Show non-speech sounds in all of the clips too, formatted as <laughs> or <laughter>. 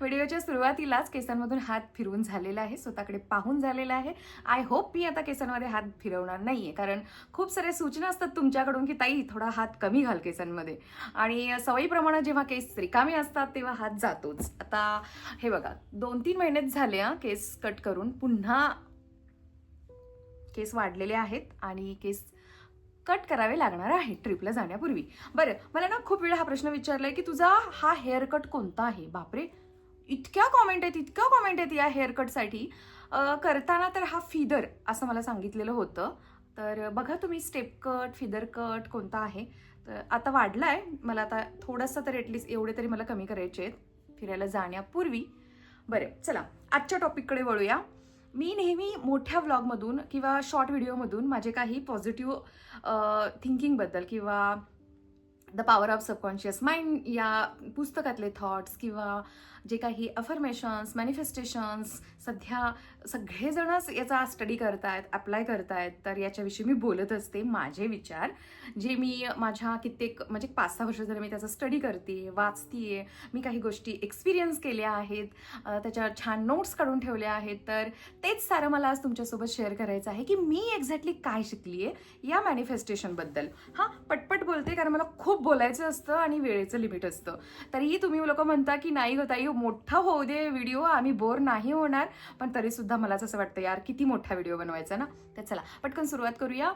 व्हिडिओच्या सुरुवातीलाच केसांमधून हात फिरवून झालेला आहे स्वतःकडे पाहून झालेला आहे. आय होप मी आता केसांमध्ये हात फिरवणार नाही आहे कारण खूप साऱ्या सूचना असतात तुमच्याकडून की ताई थोडा हात कमी घाल केसांमध्ये. आणि सवयीप्रमाणे जेव्हा केस रिकामी असतात तेव्हा हात जातोच. आता हे बघा दोन तीन महिनेच झाले हां केस कट करून पुन्हा केस वाढलेले आहेत आणि केस कट करावे लागणार आहे ट्रिपला जाण्यापूर्वी. बरं मला ना खूप वेळा हा प्रश्न विचारलाय की तुझा हा हेअर कट कोणता आहे? बापरे. इतक्या कॉमेंट आहेत इतक्या कॉमेंट आहेत या हेअर कटसाठी करताना तर हा फिदर असं मला सांगितलेलं होतं. तर बघा तुम्ही स्टेप कट फिदर कट कोणता आहे? तर आता वाढला आहे मला आता थोडंसं तर ॲटलिस्ट एवढे तरी मला कमी करायचे आहेत फिरायला जाण्यापूर्वी. बरं चला आजच्या टॉपिककडे वळूया. मी नेहमी मोठ्या व्लॉगमधून किंवा शॉर्ट व्हिडिओमधून माझे काही पॉझिटिव्ह थिंकिंगबद्दल किंवा the power of subconscious mind या पुस्तकातले थॉट्स किंवा जे काही अफर्मेशन्स मॅनिफेस्टेशन्स सध्या सगळेजणच याचा स्टडी करतायत अप्लाय करतायत तर याच्याविषयी मी बोलत असते. माझे विचार जे मी माझ्या कित्येक म्हणजे पाच सहा वर्ष झाले मी त्याचा स्टडी करते वाचतीये मी काही गोष्टी एक्सपिरियन्स केल्या आहेत त्याच्या छान नोट्स काढून ठेवल्या आहेत तर तेच सारं मला आज तुमच्यासोबत शेअर करायचं आहे की मी एक्झॅक्टली काय शिकली आहे या मॅनिफेस्टेशनबद्दल हां पटपट बोलते कारण मला खूप बोलायचं असतं आणि वेळेचं लिमिट असतं. तरीही तुम्ही लोक म्हणता की नाही होता ताई मोठा होऊ दे व्हिडिओ आम्ही बोर नाही होणार. पण तरीसुद्धा मलाच असं वाटतं यार किती मोठा व्हिडिओ बनवायचा ना? तर चला पटकन सुरुवात करूया.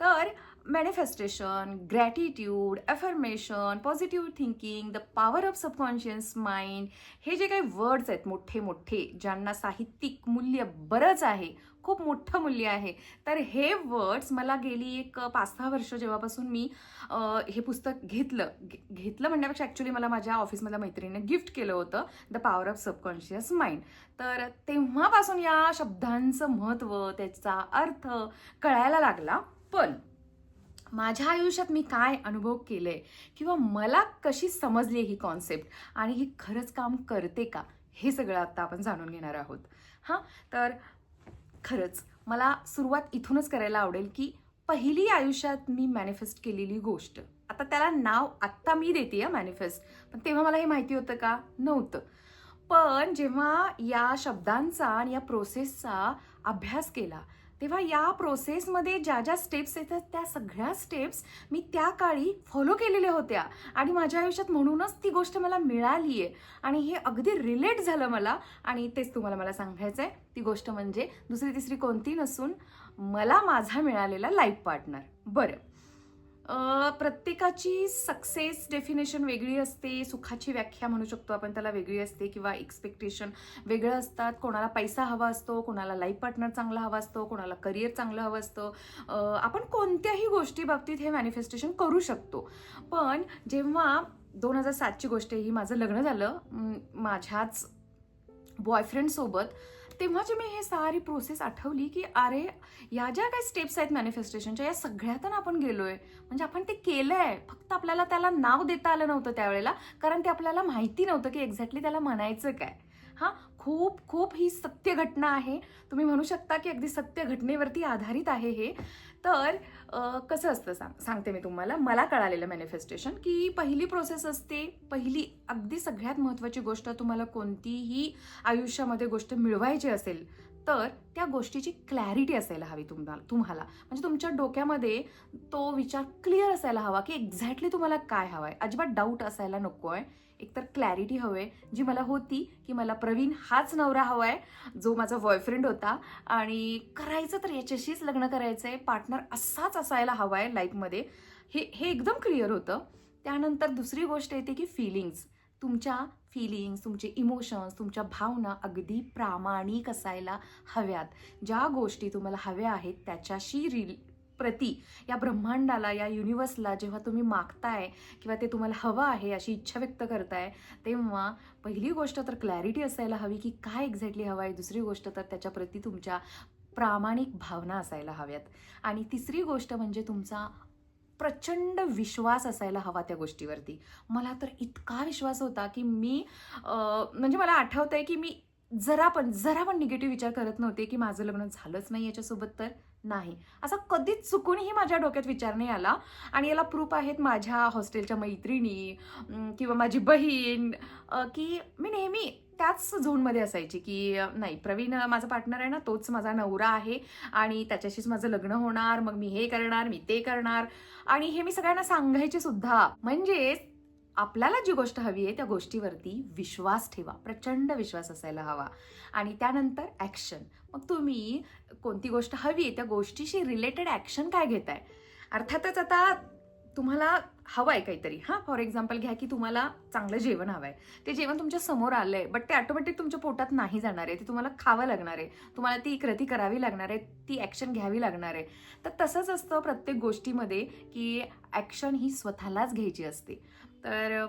तर manifestation gratitude affirmation positive thinking the power of subconscious mind हे जे काही वर्ड्स आहेत मोठे मोठे ज्यांना साहित्यिक मूल्य बरंच आहे खूप मोठं मूल्य आहे. तर हे वर्ड्स मला गेली एक पाच सहा वर्ष जेव्हापासून मी हे पुस्तक घेतलं. घे- घेतलं म्हणण्यापेक्षा ॲक्च्युली मला माझ्या ऑफिसमधल्या मैत्रिणीने गिफ्ट केलं होतं the power of subconscious mind तर तेव्हापासून या शब्दांचं महत्त्व त्याचा अर्थ कळायला लागला. पण माझ्या आयुष्यात मी काय अनुभव केले किंवा मला कशी समजली ही कॉन्सेप्ट आणि ही खरंच काम करते का हे सगळं आता आपण जाणून घेणार आहोत. हां तर खरंच मला सुरुवात इथूनच करायला आवडेल की पहिली आयुष्यात मी मॅनिफेस्ट केलेली गोष्ट. आता त्याला नाव आत्ता मी देते आहे मॅनिफेस्ट पण तेव्हा मला हे माहिती होतं का? नव्हतं. पण जेव्हा या शब्दांचा आणि या प्रोसेसचा अभ्यास केला तेव्हा या प्रोसेसमध्ये ज्या ज्या स्टेप्स येतात त्या सगळ्या स्टेप्स मी त्या काळी फॉलो केलेल्या होत्या. आणि माझ्या आयुष्यात म्हणूनच ती गोष्ट मला मिळाली आहे आणि हे अगदी रिलेट झालं मला. आणि तेच तुम्हाला मला सांगायचं आहे ती गोष्ट म्हणजे दुसरी तिसरी कोणती नसून मला माझा मिळालेला लाईफ पार्टनर बरं. प्रत्येकाची सक्सेस डेफिनेशन वेगळी असते. सुखाची व्याख्या म्हणू शकतो आपण त्याला वेगळी असते किंवा एक्सपेक्टेशन वेगळं असतात. कोणाला पैसा हवा असतो कोणाला लाईफ पार्टनर चांगला हवा असतो कोणाला करिअर चांगलं हवं असतं. आपण कोणत्याही गोष्टी बाबतीत हे मॅनिफेस्टेशन करू शकतो. पण जेव्हा दोन हजार सातची गोष्ट आहे ही माझं लग्न झालं माझ्याच बॉयफ्रेंडसोबत तेव्हा जे मी हे सारी प्रोसेस आठवली की अरे या ज्या काही स्टेप्स आहेत मॅनिफेस्टेशनच्या या सगळ्यातून आपण गेलोय. म्हणजे आपण ते केलंय. फक्त आपल्याला त्याला नाव देता आलं नव्हतं त्यावेळेला कारण ते आपल्याला माहिती नव्हतं की एक्झॅक्टली त्याला म्हणायचं काय. हां? खूप खूप ही सत्य घटना आहे. तुम्ही म्हणू शकता की अगदी सत्य घटनेवरती आधारित आहे हे. तर कसं असतं सांग सांगते मी तुम्हाला. मला कळालेलं मॅनिफेस्टेशन की पहिली प्रोसेस असते. पहिली अगदी सगळ्यात महत्त्वाची गोष्ट तुम्हाला कोणतीही आयुष्यामध्ये गोष्ट मिळवायची असेल तर त्या गोष्टीची क्लॅरिटी असायला हवी तुम्हाला तुम्हाला. म्हणजे तुमच्या डोक्यामध्ये तो विचार क्लिअर असायला हवा की एक्झॅक्टली तुम्हाला काय हवं आहे अजिबात डाऊट असायला नको आहे एकतर क्लॅरिटी हवी आहे जी मला होती की मला प्रवीण हाच नवरा हवा आहे जो माझा बॉयफ्रेंड होता. आणि करायचं तर याच्याशीच लग्न करायचं आहे पार्टनर असाच असायला हवा आहे लाईफमध्ये हे हे एकदम क्लिअर होतं. त्यानंतर दुसरी गोष्ट येते की फिलिंग्स तुमच्या फिलिंग्स तुमचे इमोशन्स तुमच्या भावना अगदी प्रामाणिक असायला हव्यात. ज्या गोष्टी तुम्हाला हव्या आहेत त्याच्याशी रिल प्रती या ब्रह्मांडाला या युनिवर्सला जेव्हा तुम्ही मागताय किंवा ते तुम्हाला हवं आहे अशी इच्छा व्यक्त करताय तेव्हा पहिली गोष्ट तर क्लॅरिटी असायला हवी की काय एक्झॅक्टली हवं आहे. दुसरी गोष्ट तर त्याच्याप्रती तुमच्या प्रामाणिक भावना असायला हव्यात. आणि तिसरी गोष्ट म्हणजे तुमचा प्रचंड विश्वास असायला हवा त्या गोष्टीवरती. मला तर इतका विश्वास होता की मी म्हणजे मला आठवतंय की मी जरा पण जरा पण निगेटिव्ह विचार करत नव्हते की माझं लग्न झालंच नाही याच्यासोबत तर. नाही. असा कधीच चुकूनही माझ्या डोक्यात विचार नाही आला. आणि याला प्रूफ आहेत माझ्या हॉस्टेलच्या मैत्रिणी किंवा माझी बहीण की मी नेहमी त्याच झोनमध्ये असायची की नाही प्रवीण माझा पार्टनर आहे ना तोच माझा नवरा आहे आणि त्याच्याशीच माझं लग्न होणार मग मी हे करणार मी ते करणार. आणि हे मी सगळ्यांना सांगायचे सुद्धा. म्हणजेच आपल्याला जी गोष्ट हवी आहे त्या गोष्टीवरती विश्वास ठेवा प्रचंड विश्वास असायला हवा. आणि त्यानंतर ॲक्शन मग तुम्ही कोणती गोष्ट हवी आहे त्या गोष्टीशी रिलेटेड ॲक्शन काय घेताय? अर्थातच आता तुम्हाला हवं आहे काहीतरी. हां फॉर एक्झाम्पल घ्या की तुम्हाला चांगलं जेवण हवं आहे ते जेवण तुमच्यासमोर आलं आहे बट ते ऑटोमॅटिक तुमच्या पोटात नाही जाणार आहे. ते तुम्हाला खावं लागणार आहे. तुम्हाला ती कृती करावी लागणार आहे ती ॲक्शन घ्यावी लागणार आहे. तर तसंच असतं प्रत्येक गोष्टीमध्ये की ॲक्शन ही स्वतःलाच घ्यायची असते. तर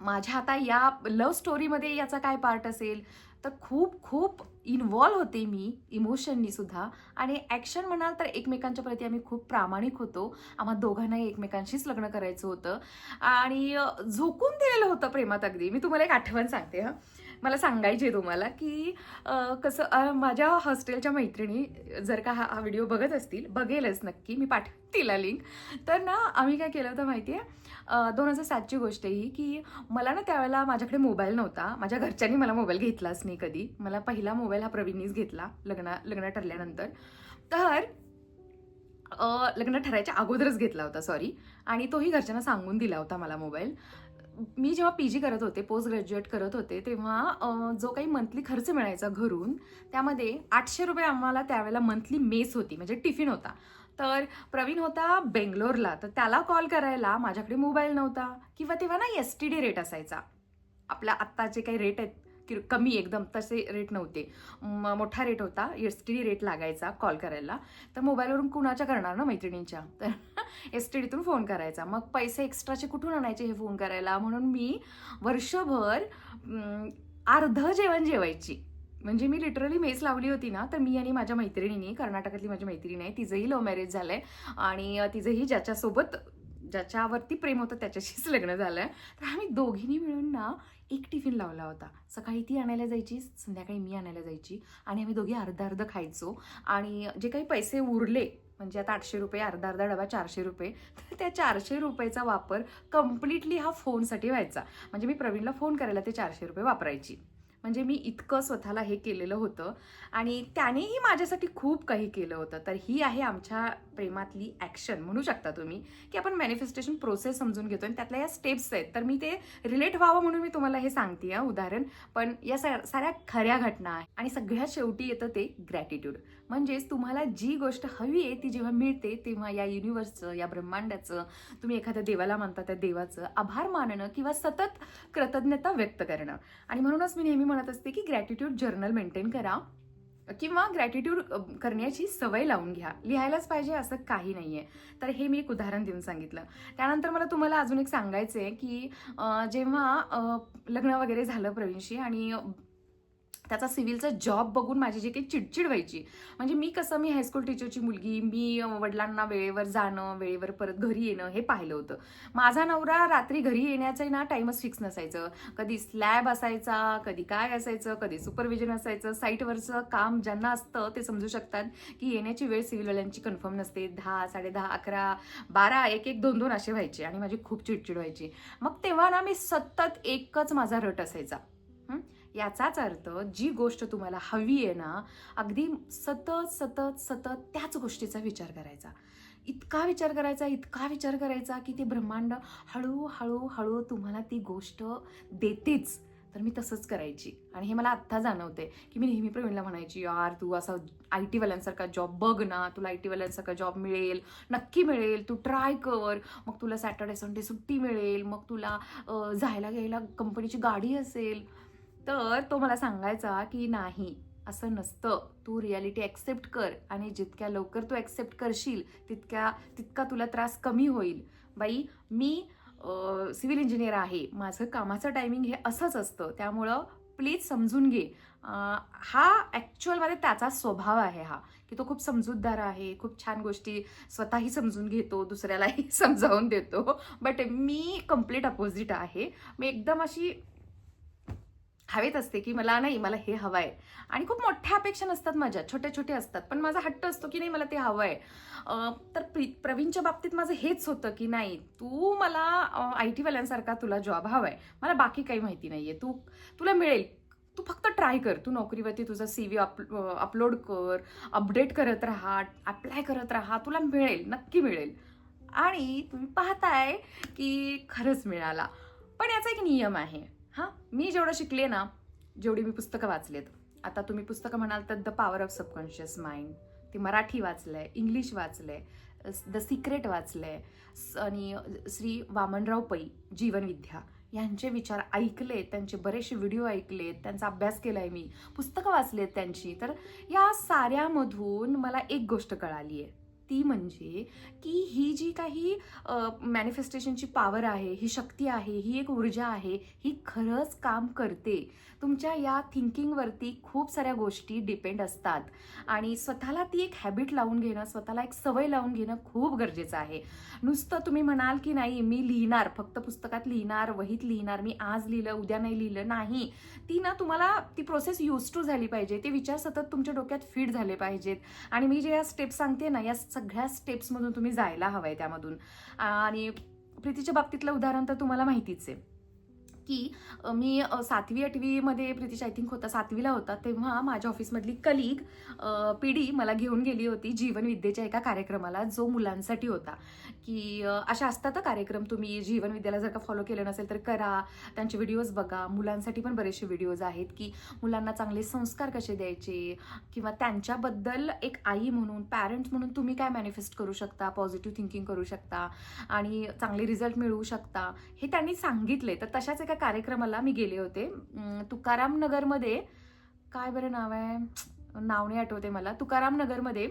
माझ्या आता या लव्ह स्टोरीमध्ये याचा काय पार्ट असेल? तर खूप खूप इन्वॉल्व्ह होते मी इमोशननी सुद्धा. आणि ॲक्शन म्हणाल तर एकमेकांच्या प्रती आम्ही खूप प्रामाणिक होतो. आम्हा दोघांनाही एकमेकांशीच लग्न करायचं होतं. आणि झोकून दिलेलं होतं प्रेमात अगदी. मी तुम्हाला एक आठवण सांगते हां. मला सांगायची तुम्हाला की कसं माझ्या हॉस्टेलच्या मैत्रिणी जर का हा हा व्हिडिओ बघत असतील बघेलच नक्की मी पाठ तिला लिंक तर ना आम्ही काय केलं होतं माहिती आहे दोन हजार सातची गोष्ट ही की मला ना त्यावेळेला माझ्याकडे मोबाईल नव्हता. माझ्या घरच्यांनी मला मोबाईल घेतलाच नाही कधी. मला पहिला मोबाईल हा प्रवीणनीच घेतला लग्न लग्न ठरल्यानंतर. तर लग्न ठरायच्या अगोदरच घेतला होता सॉरी आणि तोही घरच्यांना सांगून दिला होता मला मोबाईल. मी जेव्हा पी जी करत होते पोस्ट ग्रॅज्युएट करत होते तेव्हा जो काही मंथली खर्च मिळायचा घरून त्यामध्ये आठशे रुपये आम्हाला त्यावेळेला मंथली मेस होती म्हणजे टिफिन होता. तर प्रवीण होता बेंगलोरला तर त्याला कॉल करायला माझ्याकडे मोबाईल नव्हता किंवा तेव्हा ना एस टी डी रेट असायचा. आपल्या आत्ता जे काही रेट आहेत किर कमी एकदम तसे रेट नव्हते. मोठा रेट होता. एस टी डी रेट लागायचा कॉल करायला. तर मोबाईलवरून कुणाच्या करणार ना मैत्रिणींच्या? तर एस टी डीतून फोन करायचा. मग पैसे एक्स्ट्राचे कुठून आणायचे हे फोन करायला? म्हणून मी वर्षभर अर्धं अर्ध जेवण जेवायची. म्हणजे मी लिटरली मेस लावली होती ना तर मी आणि माझ्या मैत्रिणीनी कर्नाटकातली माझी मैत्रीण आहे तिचंही लव्ह मॅरेज झालं आहे आणि तिचंही ज्याच्यासोबत ज्याच्यावरती प्रेम होतं त्याच्याशीच लग्न झालं आहे तर आम्ही दोघींनी मिळून ना एक टिफिन लावला होता. सकाळी ती आणायला जायची संध्याकाळी मी आणायला जायची आणि आम्ही दोघी अर्धा अर्ध खायचो. आणि जे काही पैसे उरले म्हणजे आता आठशे रुपये अर्धा अर्धा डबा चारशे रुपये तर त्या चारशे रुपयेचा वापर कम्प्लिटली हा फोनसाठी व्हायचा. म्हणजे मी प्रवीणला फोन करायला ते चारशे रुपये वापरायची. म्हणजे मी इतकं स्वतःला हे केलेलं होतं. आणि त्यानेही माझ्यासाठी खूप काही केलं होतं. तर ही आहे आमच्या प्रेमातली ॲक्शन म्हणू शकता तुम्ही की आपण मॅनिफेस्टेशन प्रोसेस समजून घेतो आणि त्यातल्या या स्टेप्स आहेत. तर मी ते रिलेट व्हावं म्हणून मी तुम्हाला हे सांगते उदाहरण. पण या सा- साऱ्या खऱ्या घटना आहे आणि सगळ्यात शेवटी येतं ते ग्रॅटिट्यूड म्हणजेच तुम्हाला जी गोष्ट हवी आहे ती जेव्हा मिळते तेव्हा या युनिवर्सचं या ब्रह्मांडाचं तुम्ही एखाद्या देवाला मानता त्या देवाचं आभार मानणं किंवा सतत कृतज्ञता व्यक्त करणं. आणि म्हणूनच मी नेहमी म्हणत असते की ग्रॅटिट्यूड जर्नल मेंटेन करा किंवा ग्रॅटिट्यूड करण्याची सवय लावून घ्या. लिहायलाच पाहिजे असं काही नाही आहे तर हे मी एक उदाहरण देऊन सांगितलं. त्यानंतर मला तुम्हाला अजून एक सांगायचं आहे की जेव्हा लग्न वगैरे झालं प्रवीणशी आणि त्याचा सिव्हिलचा जॉब बघून माझी जी काही चिडचिड व्हायची म्हणजे मी कसं मी हायस्कूल टीचरची मुलगी मी वडिलांना वेळेवर जाणं वेळेवर परत घरी येणं हे पाहिलं होतं. माझा नवरा रात्री घरी येण्याचं ना टाईमच फिक्स नसायचं. कधी स्लॅब असायचा कधी काय असायचं कधी सुपरविजन असायचं. साईटवरचं काम ज्यांना असतं ते समजू शकतात की येण्याची वेळ सिव्हिलवाल्यांची कन्फर्म नसते. दहा साडेदहा अकरा बारा एक एक दोन दोन असे व्हायचे आणि माझी खूप चिडचिड व्हायची. मग तेव्हा ना मी सतत एकच माझा रट असायचा. याचाच अर्थ जी गोष्ट तुम्हाला हवी आहे ना अगदी सतत सतत सतत त्याच गोष्टीचा विचार करायचा. इतका विचार करायचा इतका विचार करायचा की ते ब्रह्मांड हळूहळू हळू तुम्हाला ती गोष्ट देतेच. तर मी तसंच करायची. आणि हे मला आत्ता जाणवते की मी नेहमी प्रवीणला म्हणायची यार तू असा आय टीवाल्यांसारखा जॉब बघ ना तुला आय टीवाल्यांसारखा जॉब मिळेल नक्की मिळेल तू ट्राय कर मग तुला सॅटर्डे संडे सुट्टी मिळेल मग तुला जायला घ्यायला कंपनीची गाडी असेल. तर तो मला सांगायचा की नाही असं नसतं. तू रियालिटी ॲक्सेप्ट कर आणि जितक्या लवकर तू ॲक्सेप्ट करशील तितक्या तितका तुला त्रास कमी होईल. बाई मी सिव्हिल इंजिनियर आहे. माझं कामाचं टायमिंग हे असंच असतं. त्यामुळं प्लीज समजून घे. हा ॲक्च्युअलमध्ये त्याचा स्वभाव आहे हा की तो खूप समजूतदार आहे खूप छान गोष्टी स्वतःही समजून घेतो दुसऱ्यालाही <laughs> समजावून देतो. बट मी कंप्लीट अपोजिट आहे. मी एकदम अशी हवेत असते की मला नाही मला हे हवं आहे आणि खूप मोठ्या अपेक्षा नसतात माझ्या छोट्या छोट्या असतात. पण माझा हट्ट असतो की नाही मला ते हवं आहे तर प्री प्रवीणच्या बाबतीत माझं हेच होतं की नाही तू मला आय टीवाल्यांसारखा तुला जॉब हवा आहे मला बाकी काही माहिती नाही आहे तू तुला मिळेल. तू फक्त ट्राय कर. तू नोकरीवरती तुझा सी व्ही अप अपलोड कर. अपडेट करत राहा. अप्लाय करत राहा. तुला मिळेल. नक्की मिळेल. आणि तुम्ही पाहताय की खरंच मिळाला. पण याचा एक नियम आहे. हां मी जेवढं शिकले ना जेवढी मी पुस्तकं वाचलेत. आता तुम्ही पुस्तकं म्हणाल तर the power of subconscious mind ती मराठी वाचलं आहे इंग्लिश वाचलं आहे द सिक्रेट वाचलं स- आणि श्री वामनराव पै जीवनविद्या यांचे विचार ऐकले त्यांचे बरेचसे व्हिडिओ ऐकलेत त्यांचा अभ्यास केला आहे मी पुस्तकं वाचलेत त्यांची. तर या साऱ्यामधून मला एक गोष्ट कळाली आहे ती म्हणजे की ही जी काही मॅनिफेस्टेशनची पॉवर आहे ही शक्ती आहे ही एक ऊर्जा आहे ही खरंच काम करते. तुमच्या या थिंकिंगवरती खूप साऱ्या गोष्टी डिपेंड असतात. आणि स्वतःला ती एक हॅबिट लावून घेणं स्वतःला एक सवय लावून घेणं खूप गरजेचं आहे. नुसतं तुम्ही म्हणाल की नाही मी लिहिणार फक्त पुस्तकात लिहिणार वहीत लिहिणार मी आज लिहिलं उद्या नाही लिहिलं नाही. ती ना तुम्हाला ती प्रोसेस यूज टू झाली पाहिजे. ते विचार सतत तुमच्या डोक्यात फीड झाले पाहिजेत. आणि मी जे या स्टेप्स सांगते ना या सगळ्या स्टेप्समधून तुम्ही जायला हवं आहे त्यामधून. आणि प्रीतीच्या बाबतीतलं उदाहरण तर तुम्हाला माहितीच आहे. की मी सातवी आठवीमध्ये प्रीतीश आय थिंक होता सातवीला होता तेव्हा माझ्या ऑफिसमधली कलिग पिढी मला घेऊन गेली होती जीवनविद्येच्या एका कार्यक्रमाला जो मुलांसाठी होता. की अशा असतात कार्यक्रम तुम्ही जीवनविद्याला जर का फॉलो केलं नसेल तर करा त्यांचे व्हिडिओज बघा. मुलांसाठी पण बरेचसे व्हिडिओज आहेत की मुलांना चांगले संस्कार कसे द्यायचे? किंवा त्यांच्याबद्दल एक आई म्हणून पॅरेंट्स म्हणून तुम्ही काय मॅनिफेस्ट करू शकता? पॉझिटिव्ह थिंकिंग करू शकता. आणि चांगले रिझल्ट मिळवू शकता. हे त्यांनी सांगितले तर तशाच एका कार्यक्रमाला मी गेले होते. तुकाराम नगरमध्ये काय बरं नाव आहे? नाव नाही आठवते मला. तुकाराम नगरमध्ये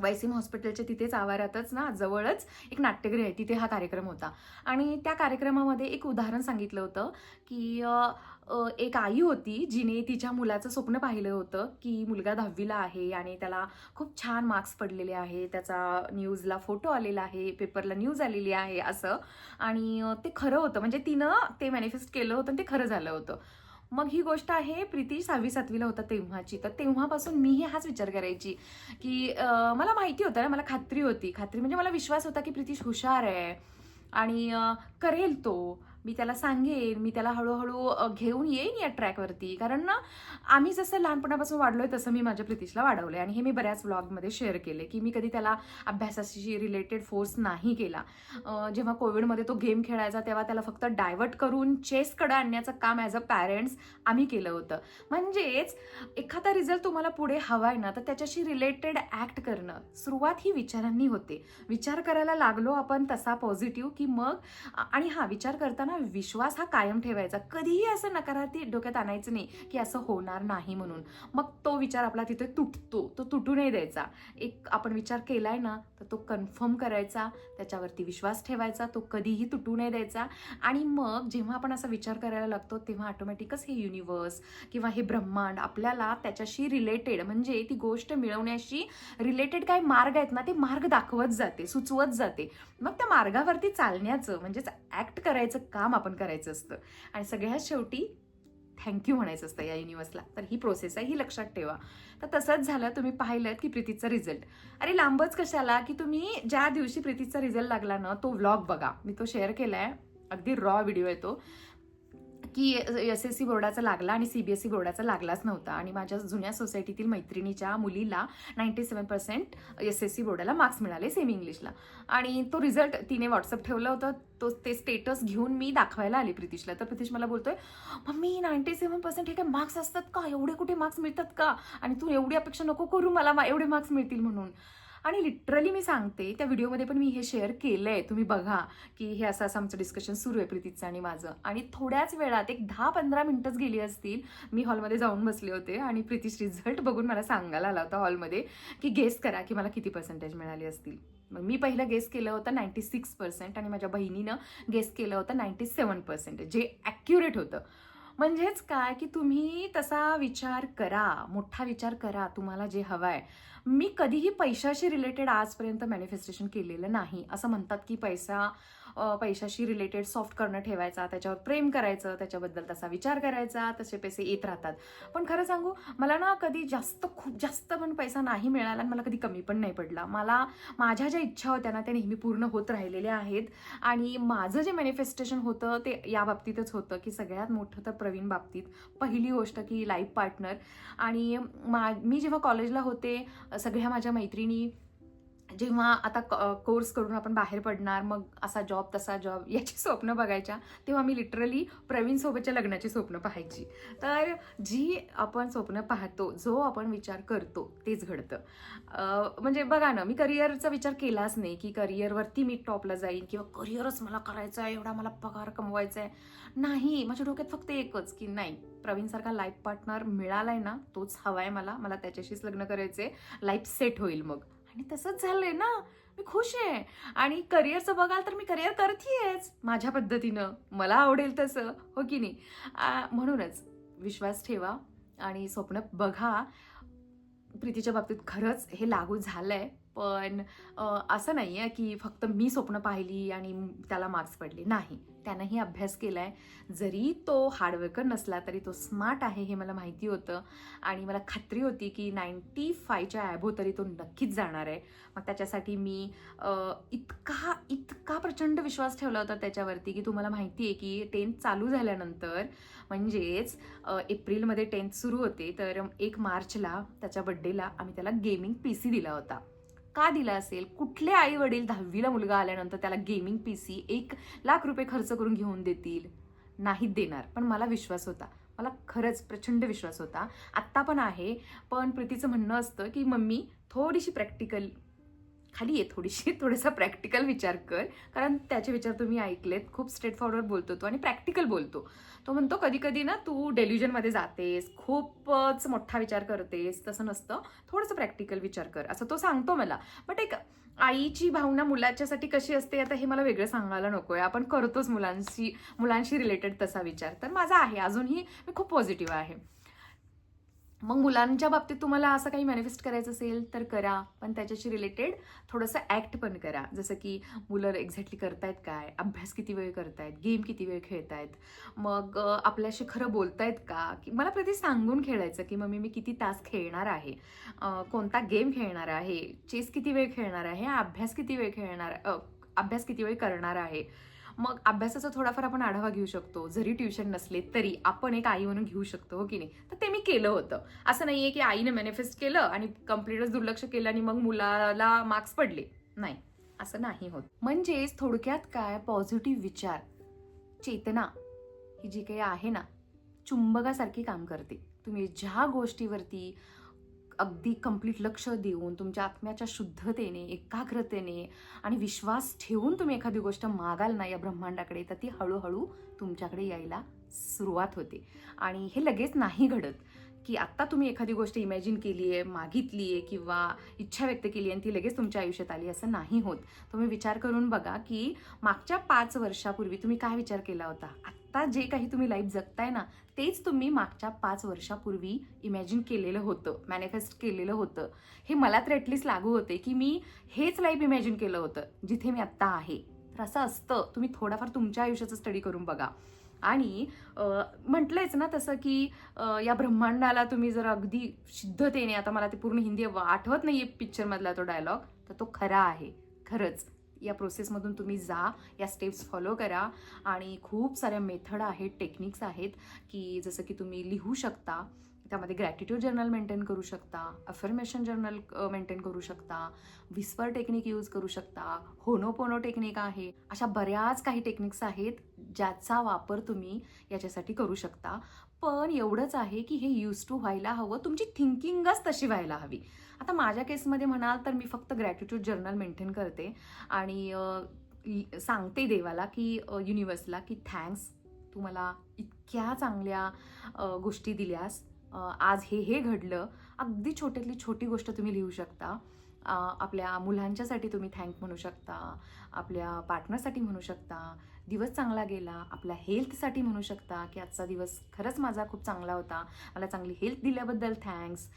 वायसीम हॉस्पिटलच्या तिथेच आवारातच ना जवळच एक नाट्यगृह आहे. तिथे हा कार्यक्रम होता. आणि त्या कार्यक्रमामध्ये एक उदाहरण सांगितलं होतं की एक आई होती जिने तिच्या मुलाचं स्वप्न पाहिलं होतं की मुलगा दहावीला आहे आणि त्याला खूप छान मार्क्स पडलेले आहे. त्याचा न्यूजला फोटो आलेला आहे पेपरला न्यूज आलेली आहे असं. आणि ते खरं होतं. म्हणजे तिनं ते मॅनिफेस्ट केलं होतं आणि ते खरं झालं होतं. मग ही गोष्ट आहे प्रीती सहावी सातवीला होता तेव्हाची. तर तेव्हापासून मीही हाच विचार करायची की मला माहिती होतं ना मला खात्री होती. खात्री म्हणजे मला विश्वास होता की प्रीतीश हुशार आहे. आणि करेल तो. मी त्याला सांगेन मी त्याला हळूहळू घेऊन येईन या ट्रॅकवरती. कारण ना आम्ही जसं लहानपणापासून वाढलोय तसं मी माझ्या प्रितीशला वाढवलंय. आणि हे मी बऱ्याच ब्लॉगमध्ये शेअर केले की मी कधी त्याला अभ्यासाशी रिलेटेड फोर्स नाही केला. जेव्हा कोविडमध्ये तो गेम खेळायचा तेव्हा त्याला फक्त डायव्हर्ट करून चेसकडे आणण्याचं काम ॲज अ पॅरेंट्स आम्ही केलं होतं. म्हणजेच एखादा रिझल्ट तुम्हाला पुढे हवा आहे ना तर त्याच्याशी रिलेटेड ॲक्ट करणं सुरुवात ही विचारांनी होते. विचार करायला लागलो आपण तसा पॉझिटिव्ह की मग आणि हा विचार करताना विश्वास हा कायम ठेवायचा. कधीही असं नकारार्थी डोक्यात आणायचं नाही की असं होणार नाही म्हणून. मग तो विचार आपला तिथे तुटतो. तो तुटू नाही द्यायचा. एक आपण विचार केलाय ना तर तो कन्फर्म करायचा त्याच्यावरती विश्वास ठेवायचा तो कधीही तुटू नाही द्यायचा. आणि मग जेव्हा आपण असा विचार करायला लागतो तेव्हा ऑटोमॅटिकच हे युनिवर्स किंवा हे ब्रह्मांड आपल्याला त्याच्याशी रिलेटेड म्हणजे ती गोष्ट मिळवण्याशी रिलेटेड काही मार्ग आहेत ना ते मार्ग दाखवत जाते सुचवत जाते. मग त्या मार्गावरती चालण्याचं म्हणजेच ॲक्ट करायचं काम आपण करायचं असतं. आणि सगळ्यात शेवटी थँक्यू म्हणायचं असतं या युनिवर्सला तर ही प्रोसेस आहे ही लक्षात ठेवा. तर तसंच झालं तुम्ही पाहिलं की प्रीतीचा रिझल्ट. अरे लांबच कशाला की तुम्ही ज्या दिवशी प्रीतीचा रिझल्ट लागला ना तो व्लॉग बघा. मी तो शेअर केला आहे अगदी रॉ व्हिडिओ येतो की एस एस सी बोर्डाचा लागला आणि सी बी एस सी बोर्डाचा लागलाच नव्हता. आणि माझ्या जुन्या सोसायटीतील मैत्रिणीच्या मुलीला ninety seven percent S S C बोर्डाला marks मिळाले सेमी इंग्लिशला. आणि तो रिझल्ट तिने व्हॉट्सअप ठेवलं होतं. तो ते स्टेटस घेऊन मी दाखवायला आले प्रितीशला. तर प्रितीश मला बोलतोय मम्मी नाईन्टी सेवन पर्सेंट हे काय मार्क्स असतात का? एवढे कुठे मार्क्स मिळतात का? आणि तू एवढी अपेक्षा नको करू मला एवढे मार्क्स मिळतील म्हणून. आणि लिटरली मी सांगते त्या व्हिडिओमध्ये पण मी हे शेअर केलं आहे तुम्ही बघा की हे असं असं आमचं डिस्कशन सुरू आहे प्रीतीचं आणि माझं. आणि थोड्याच वेळात एक दहा पंधरा मिनटंच गेली असतील मी हॉलमध्ये जाऊन बसले होते आणि प्रीतीश रिझल्ट बघून मला सांगायला आला होता हॉलमध्ये की गेस करा की मला किती पर्सेंटेज मिळाली असतील. मग मी पहिलं गेस केलं होतं नाईन्टी सिक्स पर्सेंट आणि माझ्या बहिणीनं गेस केलं होतं नाईन्टी सेवन पर्सेंट जे ॲक्युरेट होतं. म्हणजेच काय की तुम्ही तसा विचार करा मोठा विचार करा तुम्हाला जे हवं आहे मी कधीही पैशाशी रिलेटेड आजपर्यंत मॅनिफेस्टेशन केलेलं नाही. असं म्हणतात की पैसा पैशाशी रिलेटेड सॉफ्ट करणं ठेवायचा त्याच्यावर प्रेम करायचं त्याच्याबद्दल तसा विचार करायचा तसे पैसे येत राहतात. पण खरं सांगू मला ना कधी जास्त खूप जास्त पण पैसा नाही मिळाला आणि मला कधी कमी पण नाही पडला. मला माझ्या ज्या इच्छा होत्या ना त्या नेहमी पूर्ण होत राहिलेल्या आहेत. आणि माझं जे मॅनिफेस्टेशन होतं ते या बाबतीतच होतं की सगळ्यात मोठं तर प्रवीण बाबतीत. पहिली गोष्ट की लाईफ पार्टनर आणि मा मी जेव्हा कॉलेजला होते सगळ्या माझ्या मैत्रिणी जेव्हा आता कोर्स करून आपण बाहेर पडणार मग असा जॉब तसा जॉब <laughs> याची स्वप्न बघायच्या तेव्हा मी लिटरली प्रवीणसोबतच्या लग्नाची स्वप्न पाहायची. तर जी आपण स्वप्न पाहतो जो आपण विचार करतो तेच घडतं. म्हणजे बघा ना मी करिअरचा विचार केलाच नाही की करिअरवरती मी टॉपला जाईन किंवा करिअरच मला करायचं आहे एवढा मला पगार कमवायचा आहे नाही माझ्या डोक्यात फक्त एकच की नाही प्रवीणसारखा लाईफ पार्टनर मिळालाय ना तोच हवाय मला मला त्याच्याशीच लग्न करायचंय लाईफ सेट होईल मग. आणि तसंच झालंय ना. मी खुश आहे. आणि करिअरचं बघाल तर मी करिअर करतीयच. माझ्या पद्धतीनं. मला आवडेल तसं. हो की नाही? म्हणूनच विश्वास ठेवा आणि स्वप्न बघा. प्रीतीच्या बाबतीत खरंच हे लागू झालं आहे पण असं नाही आहे की फक्त मी स्वप्न पाहिली आणि त्याला मार्क्स पडले. नाही. त्यानंही अभ्यास केला आहे जरी तो हार्डवर्कर नसला तरी तो स्मार्ट आहे हे मला माहिती होतं. आणि मला खात्री होती की नाईन्टी फायच्या ॲबो तरी तो नक्कीच जाणार आहे. मग त्याच्यासाठी मी इतका इतका प्रचंड विश्वास ठेवला होता त्याच्यावरती की तुम्हाला माहिती आहे की टेन्थ चालू झाल्यानंतर म्हणजेच एप्रिलमध्ये टेन्थ सुरू होते. तर एक मार्चला त्याच्या बड्डेला आम्ही त्याला गेमिंग पी सी दिला होता. का दिला असेल कुठले आई वडील दहावीला मुलगा आल्यानंतर त्याला गेमिंग पी सी एक लाख रुपये खर्च करून घेऊन देतील? नाहीत देणार. पण मला विश्वास होता. मला खरंच प्रचंड विश्वास होता. आत्ता पण आहे. पण प्रीतीचं म्हणणं असतं की मम्मी थोडीशी प्रॅक्टिकल खाली ये थोडीशी <laughs> थोडासा प्रॅक्टिकल विचार कर. कारण त्याचे विचार तुम्ही ऐकलेत. खूप स्ट्रेट फॉरवर्ड बोलतो तो आणि प्रॅक्टिकल बोलतो. तो म्हणतो कधी कधी ना तू डेल्युजनमध्ये जातेस खूपच मोठा विचार करतेस तसं नसतं. थोडंसं प्रॅक्टिकल विचार कर. असं तो सांगतो मला. बट एक आईची भावना मुलाच्यासाठी कशी असते आता हे मला वेगळं सांगायला नको आहे आपण करतोच मुलांशी मुलांशी रिलेटेड तसा विचार. तर माझा आहे. अजूनही मी खूप पॉझिटिव्ह आहे. मग मुलांच्या बाबतीत तुम्हाला असं काही मॅनिफेस्ट करायचं असेल तर करा पण त्याच्याशी रिलेटेड थोडंसं ॲक्ट पण करा. जसं की मुलं एक्झॅक्टली करतायत काय? अभ्यास किती वेळ करतायत? गेम किती वेळ खेळतायत? मग आपल्याशी खरं बोलतायत का? की मला प्रति सांगून खेळायचं की मम्मी मी किती तास खेळणार आहे? कोणता गेम खेळणार आहे? चेस किती वेळ खेळणार आहे? अभ्यास किती वेळ खेळणार अभ्यास किती वेळ करणार आहे? मग अभ्यासाचा थोडाफार आपण आढावा घेऊ शकतो. जरी ट्युशन नसले तरी आपण एक आई म्हणून घेऊ शकतो हो की नाही? तर ते मी केलं होतं. असं नाही आहे की आईने मॅनिफेस्ट केलं आणि कम्प्लीटच दुर्लक्ष केलं आणि मग मुलाला मार्क्स पडले. नाही. असं नाही होत. म्हणजेच थोडक्यात काय? पॉझिटिव्ह विचार चेतना ही जी काही आहे ना चुंबकासारखी काम करते. तुम्ही ज्या गोष्टीवरती अगदी कंप्लीट लक्ष देऊन तुमच्या आत्म्याच्या शुद्धतेने एकाग्रतेने आणि विश्वास ठेवून तुम्ही एखादी गोष्ट मागाल ना या ब्रह्मांडाकडे तर ती हळूहळू तुमच्याकडे यायला सुरुवात होते. आणि हे लगेच नाही घडत की आत्ता तुम्ही एखादी गोष्ट इमॅजिन केली आहे मागितली आहे किंवा इच्छा व्यक्त केली आहे आणि ती लगेच तुमच्या आयुष्यात आली असं नाही होत. तुम्ही विचार करून बघा की मागच्या पाच वर्षापूर्वी तुम्ही काय विचार केला होता? आत्ता जे काही तुम्ही लाईफ जगताय ना तेच तुम्ही मागच्या पाच वर्षापूर्वी इमॅजिन केलेलं होतं मॅनिफेस्ट केलेलं होतं. हे मला तर ॲटलिस्ट लागू होते की मी हेच लाईफ इमॅजिन केलं होतं जिथे मी आत्ता आहे. तर असं असतं. तुम्ही थोडाफार तुमच्या आयुष्याचं स्टडी करून बघा. आणि म्हटलंयच ना तसं की या ब्रह्मांडाला तुम्ही जर अगदी शुद्धतेने आता मला ते पूर्ण हिंदी आठवत नाही आहे पिक्चरमधला तो डायलॉग तर तो खरा आहे. खरंच. या प्रोसेसमधून तुम्ही जा या स्टेप्स फॉलो करा. आणि खूप साऱ्या मेथड आहेत टेक्निक्स आहेत की जसं की तुम्ही लिहू शकता त्यामध्ये ग्रॅटिट्यूड जर्नल मेंटेन करू शकता अफर्मेशन जर्नल मेंटेन करू शकता विस्पर टेक्निक यूज करू शकता होनोपोनो टेक्निक आहे. अशा बऱ्याच काही टेक्निक्स आहेत ज्याचा वापर तुम्ही याच्यासाठी करू शकता. पण एवढंच आहे की हे यूज टू व्हायला हवं तुमची थिंकिंगच तशी व्हायला हवी. आता माझ्या केसमध्ये म्हणाल तर मी फक्त ग्रॅटिट्यूड जर्नल मेंटेन करते. आणि सांगते देवाला की युनिवर्सला की थँक्स तू मला इतक्या चांगल्या गोष्टी दिल्यास. आज हे हे घडलं. अगदी छोट्यातली छोटी गोष्ट तुम्ही लिहू शकता. आपल्या मुलांच्यासाठी तुम्ही थँक म्हणू शकता. आपल्या पार्टनरसाठी म्हणू शकता. दिवस चांगला गेला आपल्या हेल्थसाठी म्हणू शकता की आजचा दिवस खरंच माझा खूप चांगला होता. मला चांगली हेल्थ दिल्याबद्दल थँक्स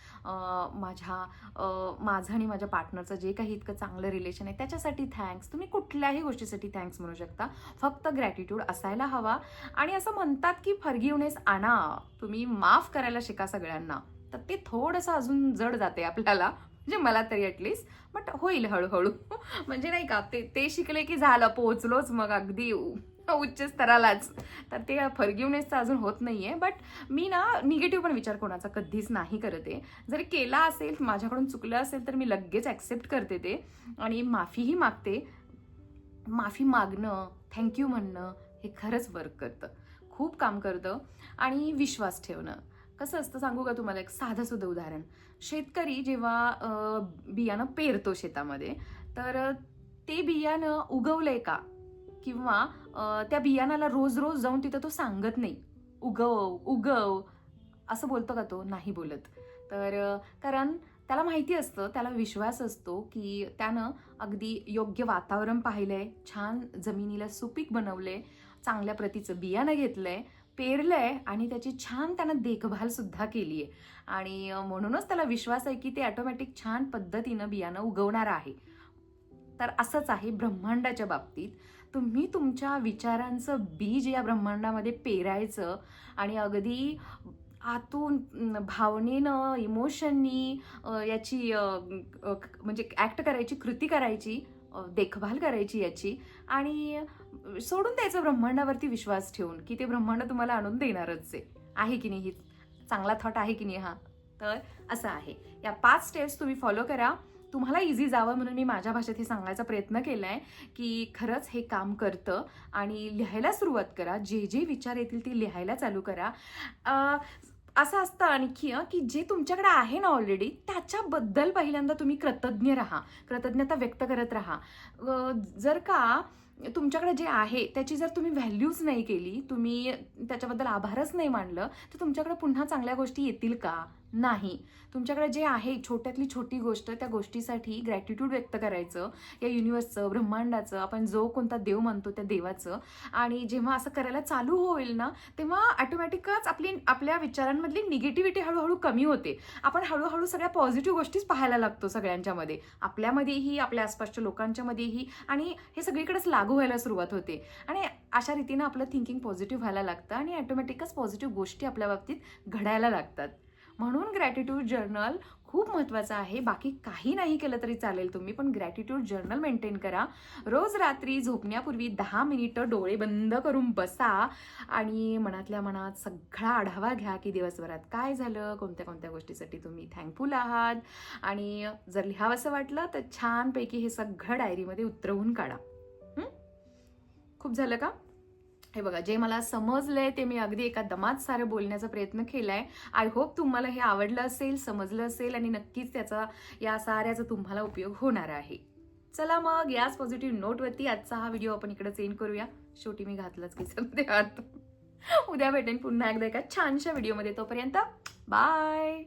माझ्या माझं आणि माझ्या पार्टनरचं जे काही इतकं चांगलं रिलेशन आहे त्याच्यासाठी थँक्स तुम्ही कुठल्याही गोष्टीसाठी थँक्स म्हणू शकता. फक्त ग्रॅटिट्यूड असायला हवा. आणि असं म्हणतात की फर्गिवनेस आणा. तुम्ही माफ करायला शिका सगळ्यांना. तर ते थोडंसं अजून जड जाते आपल्याला. म्हणजे मला तरी ॲटलिस्ट बट होईल हळूहळू. म्हणजे नाही का ते ते शिकले की झालं पोहोचलोच मग अगदी उच्च स्तरालाच. तर ते फर्गिवनेसचं अजून होत नाही आहे बट मी ना निगेटिव्ह पण विचार कोणाचा कधीच नाही करत. आहे जर केला असेल माझ्याकडून चुकलं असेल तर मी लगेच ॲक्सेप्ट करते ते. आणि माफीही मागते. माफी मागणं थँक्यू म्हणणं हे खरंच वर्क करतं. खूप काम करतं. आणि विश्वास ठेवणं. कसं असतं सांगू का तुम्हाला एक साधं सुद्धा उदाहरण? शेतकरी जेव्हा बियाणं पेरतो शेतामध्ये तर ते बियाणं उगवलंय का? किंवा त्या बियाणाला रोज रोज जाऊन तिथं तो सांगत नाही उगव उगव असं बोलतो का तो? नाही बोलत. तर कारण त्याला माहिती असतं त्याला विश्वास असतो की त्यानं अगदी योग्य वातावरण पाहिलंय छान जमिनीला सुपीक बनवलंय चांगल्या प्रतीचं बियाणं घेतलंय पेरलंय आणि त्याची छान त्यानं देखभाल सुद्धा केली आहे आणि म्हणूनच त्याला विश्वास आहे की ते ऑटोमॅटिक छान पद्धतीनं बियाणं उगवणार आहे. तर असंच आहे ब्रह्मांडाच्या बाबतीत. तुम्ही तुमच्या विचारांचं बीज या ब्रह्मांडामध्ये पेरायचं आणि अगदी आतून भावनेनं इमोशननी याची म्हणजे ॲक्ट करायची कृती करायची देखभाल करायची याची आणि सोडून द्यायचं ब्रह्मांडावरती विश्वास ठेवून की ते ब्रह्मांड तुम्हाला आणून देणारच आहे. आहे की नाही? ही चांगला थॉट आहे की नाही हा? तर असं आहे. या पाच स्टेप्स तुम्ही फॉलो करा. तुम्हाला इझी जावं म्हणून मी माझ्या भाषेत हे सांगायचा प्रयत्न केला आहे की खरंच हे काम करतं आणि लिहायला सुरुवात करा. जे जे विचार येतील ते लिहायला चालू करा. आ, असं असतं आणखी की जे तुमच्याकडे आहे ना ऑलरेडी त्याच्याबद्दल पहिल्यांदा तुम्ही कृतज्ञ राहा. कृतज्ञता व्यक्त करत राहा. जर का तुमच्याकडे जे आहे त्याची जर तुम्ही व्हॅल्यूज नाही केली तुम्ही त्याच्याबद्दल आभारच नाही मानलं तर तुमच्याकडे पुन्हा चांगल्या गोष्टी येतील का? नाही. तुमच्याकडे जे आहे छोट्यातली छोटी गोष्ट त्या गोष्टीसाठी ग्रॅटिट्यूड व्यक्त करायचं. या युनिवर्सचं ब्रह्मांडाचं आपण जो कोणता देव मानतो त्या देवाचं. आणि जेव्हा असं करायला चालू होईल ना तेव्हा ऑटोमॅटिकच आपली आपल्या विचारांमधली निगेटिव्हिटी हळूहळू कमी होते. आपण हळूहळू सगळ्या पॉझिटिव्ह गोष्टीच पाहायला लागतो सगळ्यांच्यामध्ये. आपल्यामध्येही आपल्या आसपासच्या लोकांच्यामध्येही. आणि हे सगळीकडेच लागू व्हायला सुरुवात होते. आणि अशा रीतीनं आपलं थिंकिंग पॉझिटिव्ह व्हायला लागतं आणि ऑटोमॅटिकच पॉझिटिव्ह गोष्टी आपल्या बाबतीत घडायला लागतात. म्हणून ग्रॅटिट्यूड जर्नल खूप महत्त्वाचं आहे. बाकी काही नाही केलं तरी चालेल तुम्ही पण ग्रॅटिट्यूड जर्नल मेंटेन करा. रोज रात्री झोपण्यापूर्वी दहा मिनिटं डोळे बंद करून बसा आणि मनातल्या मनात सगळा आढावा घ्या की दिवसभरात काय झालं कोणत्या कोणत्या गोष्टीसाठी तुम्ही थँकफुल आहात आणि जर लिहावंसं वाटलं तर छानपैकी हे सगळं डायरीमध्ये उतरवून काढा. खूप झालं का? हे बघा जे मला समजलंय ते मी अगदी एका दमात सारं बोलण्याचा प्रयत्न केलाय. आय होप तुम्हाला हे आवडलं असेल समजलं असेल आणि नक्कीच त्याचा या साऱ्याचा तुम्हाला उपयोग होणार आहे. चला मग याच पॉझिटिव्ह नोटवरती आजचा हा व्हिडिओ आपण इकडे एंड करूया. शेवटी मी घातलाच की सध्या हात उद्या भेटेन पुन्हा एकदा एका छानशा व्हिडिओमध्ये तोपर्यंत बाय